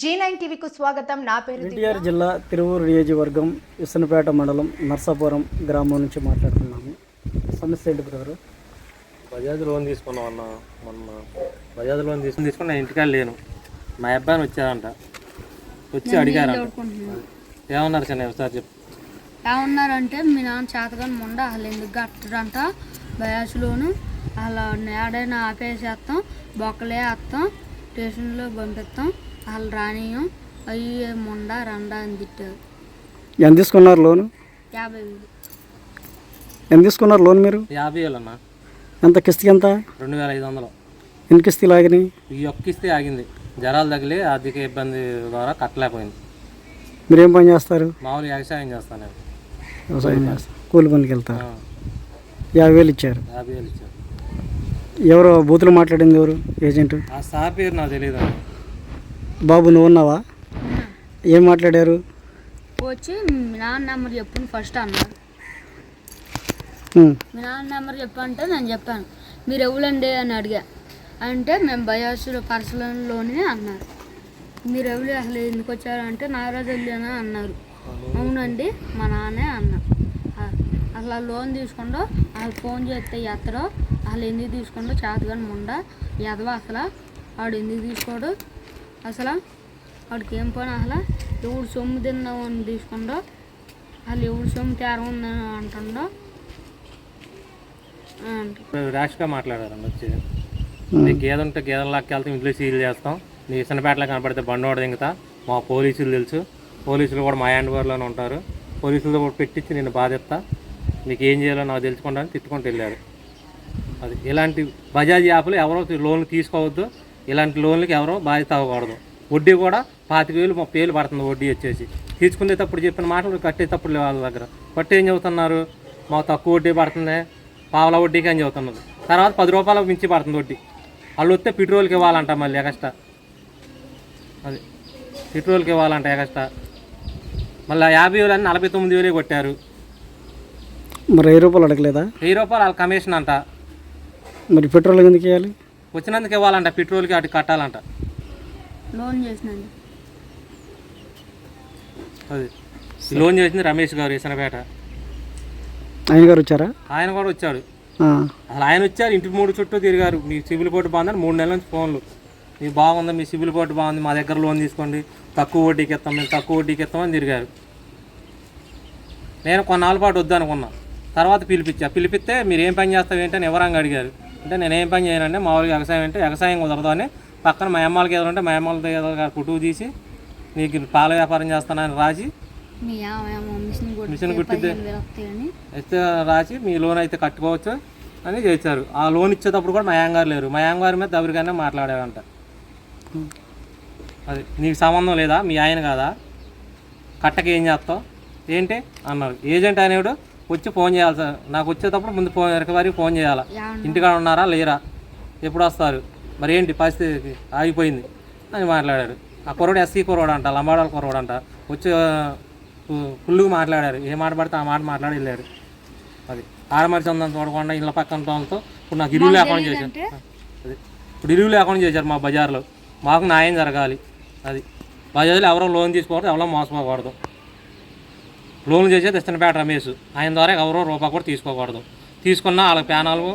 G nine టీవీకు స్వాగతం. నా పేరు. ఎన్టీఆర్ జిల్లా తిరువూరు నియోజకవర్గం ఇసనపేట మండలం నర్సాపురం గ్రామం నుంచి మాట్లాడుతున్నాము. సమస్య ఏంటి బ్రదరు? బజాజ్ లోన్ తీసుకున్నాం అన్న మొన్న. బజాజ్ లోన్ తీసుకుని తీసుకుని నేను ఇంటికాడ లేను. మా అబ్బాయిని వచ్చారంట. వచ్చి అడిగారంట. ఏమన్నారు చిన్న ఒకసారి చెప్పు. ఏమన్నారంటే మీ నాన్న చేతగాని ముండ అసలు ఎందుకు కట్టడంట బయాసులోను అలా ఏడైనా ఆపేసేస్తాం బొక్కలే వేస్తాం స్టేషన్లో పంపిస్తాం వాళ్ళు రానియం అయ్యి ముండ రండా అని తిట్టారు. ఎంత తీసుకున్నారు లోన్? యాభై వేలు. ఎంత తీసుకున్నారు లోన్ మీరు? యాభై వేలు అన్న ఎంత కిస్తీ ఎంత? రెండు వేల ఐదు వందలు. ఎన్ని కిస్తీ లాగినాయి ఈ ఒక్క ఇస్తే ఆగింది. జ్వరాలు తగిలి ఆర్థిక ఇబ్బంది ద్వారా కట్టలేకపోయింది. మీరు ఏం పని చేస్తారు? మామూలు వ్యవసాయం చేస్తాను నేను. వ్యవసాయం చేస్తారు. కూలి పనికి వెళ్తారు. ఆ, యాభై వేలు ఇచ్చారు. యాభై వేలు ఇచ్చారు. ఎవరు బూతులు మాట్లాడింది ఎవరు? ఏజెంట్? ఆ సార్ పేరు నాకు తెలియదు బాబు నువ్వు ఉన్నావా? ఏం మాట్లాడారు? వచ్చి మీ నాన్న నెంబర్ చెప్పండి ఫస్ట్ అన్నారు మీ నాన్న నెంబర్ చెప్పంటే నేను చెప్పాను. మీరు ఎవరండి అని అడిగా. అంటే మేము బయాసులో పర్సనల్లోనే అన్నారు. మీరు ఎవరు అసలు ఎందుకు వచ్చారంటే నాగరాజు వెళ్ళానా అన్నారు. అవునండి మా నాన్నే అన్నా. అసలు ఆ లోన్ తీసుకుండో అసలు ఫోన్ చేస్తే ఎత్తడో అసలు ఎందుకు తీసుకుండో చేతగాని ముండ ఎదవ అసలు వాడు ఎందుకు తీసుకోడు అసలు? వాడికి ఏం పని అసలు? ఎవడు సొమ్ము తిందామని తీసుకుండో అసలు ఎవడు సొమ్ము తేరం ఉందని అంటుండో? అంట. ర్యాష్గా మాట్లాడారండి వచ్చి. నీ గేదె ఉంటే గేదెల లాక్కెళ్తాం ఇంట్లో సీల్ చేస్తాం. నీ ఇసనపేటలో కనపడితే బండోడ దింగుతా. మా పోలీసులు తెలుసు. పోలీసులు కూడా మా హ్యాండ్ ఓవర్లోనే ఉంటారు. పోలీసులతో కూడా పెట్టించి నేను బాధిస్తా. నీకు ఏం చేయాలో నాకు తెలుసుకుంటా అని తిట్టుకుంటూ వెళ్ళారు అది ఇలాంటి బజాజ్ యాప్లు ఎవరో లోన్లు తీసుకోవద్దు. ఇలాంటి లోన్లకి ఎవరో బాధ్యత అవ్వకూడదు. వడ్డీ కూడా పాతిక వేలు ముప్పై వేలు పడుతుంది వడ్డీ వచ్చేసి. తీసుకునేటప్పుడు చెప్పిన మాటలు కట్టేటప్పుడు వాళ్ళ దగ్గర. బట్టి ఏం చెబుతున్నారు? మా తక్కువ వడ్డీ పడుతుంది. పావలా వడ్డీకి అని చెబుతున్నారు. తర్వాత పది రూపాయలు మించి పడుతుంది వడ్డీ. వాళ్ళు వస్తే పెట్రోల్కి ఇవ్వాలంట మళ్ళీ ఎగస్ట్రా అది. పెట్రోల్కి ఇవ్వాలంట ఎగస్ట్రా మళ్ళీ యాభై వేలు అని నలభై తొమ్మిది వేలే కొట్టారు. మరి వెయ్యి రూపాయలు అడగలేదా? వెయ్యి రూపాయలు వాళ్ళ కమిషన్ అంట. మరి పెట్రోల్ ఎందుకు ఇవ్వాలి? వచ్చినందుకు ఇవ్వాలంట పెట్రోల్కి అటు కట్టాలంట. లోన్ చేసినండి అది. లోన్ చేసింది రమేష్ గారు ఇసనపేట. ఆయన గారు వచ్చారా? ఆయన కూడా వచ్చాడు. ఆ, అసలు ఆయన వచ్చారు ఇంటి మూడు చుట్టూ తిరిగారు. మీ సిబిల్ కోర్టు బాగుందని మూడు నెలల నుంచి ఫోన్లు. మీ బాగుంది మీ సిబిల్ కోర్టు బాగుంది మా దగ్గర లోన్ తీసుకోండి. తక్కువ వడ్డీకి ఇస్తాం మేము తక్కువ వడ్డీకి ఇస్తామని తిరిగారు. నేను కొన్నాళ్ళ పాటు వద్దు అనుకున్నా. తర్వాత పిలిపించా. పిలిపిస్తే మీరు ఏం పని చేస్తావు ఏంటని ఎవరంగా అడిగారు. అంటే నేను ఏం పని చేయనంటే మామూలుగా వ్యవసాయం అంటే వ్యవసాయం కుదరదు అని పక్కన మా అమ్మాలకి ఏదో ఉంటే మా అమ్మాలతో ఏదో ఒక పుట్టుకు తీసి నీకు పాల వ్యాపారం చేస్తానని రాసి మిషన్ వస్తాయని అయితే రాసి మీ లోన్ అయితే కట్టుకోవచ్చు అని చేశారు. ఆ లోన్ ఇచ్చేటప్పుడు కూడా మా యాంగారు లేరు. మా యాంగారి మీద దబరిగానే మాట్లాడారంట. అది నీకు సంబంధం లేదా? మీ ఆయన కాదా? కట్టకి ఏం చేస్తావు? ఏంటి? అన్నారు. ఏజెంట్ అనేవాడు వచ్చి ఫోన్ చేయాలి సార్. నాకు వచ్చేటప్పుడు ముందు ఫోన్ రికవరీ ఫోన్ చేయాలా? ఇంటికాడ ఉన్నారా? లేరా? ఎప్పుడు వస్తారు? మరి ఏంటి పరిస్థితి? ఆగిపోయింది. అని మాట్లాడారు. ఆ కుర్రోడు ఎస్సీ కుర్రోడు అంట లంబాడాల కుర్రోడు అంట. వచ్చి ఫుల్గా మాట్లాడారు. ఏ మాట పడితే ఆ మాట మాట్లాడి వెళ్ళారు అది ఆడమరి చందం చూడకుండా ఇళ్ళ పక్కన వాళ్ళతో ఇప్పుడు నాకు ఇరువు లేకుండా చేశారు. అది. ఇప్పుడు ఇరువు లేకుండా చేశారు మా బజార్లో. మాకు న్యాయం జరగాలి. అది. బజార్లో ఎవరో లోన్ తీసుకోకూడదు ఎవరో మోసపోకూడదు. లోన్లు చేసేది ఇష్టనపేట రమేష్ ఆయన ద్వారా ఎవరో రూపాయి కూడా తీసుకోకూడదు. తీసుకున్నా వాళ్ళ ప్యానాలు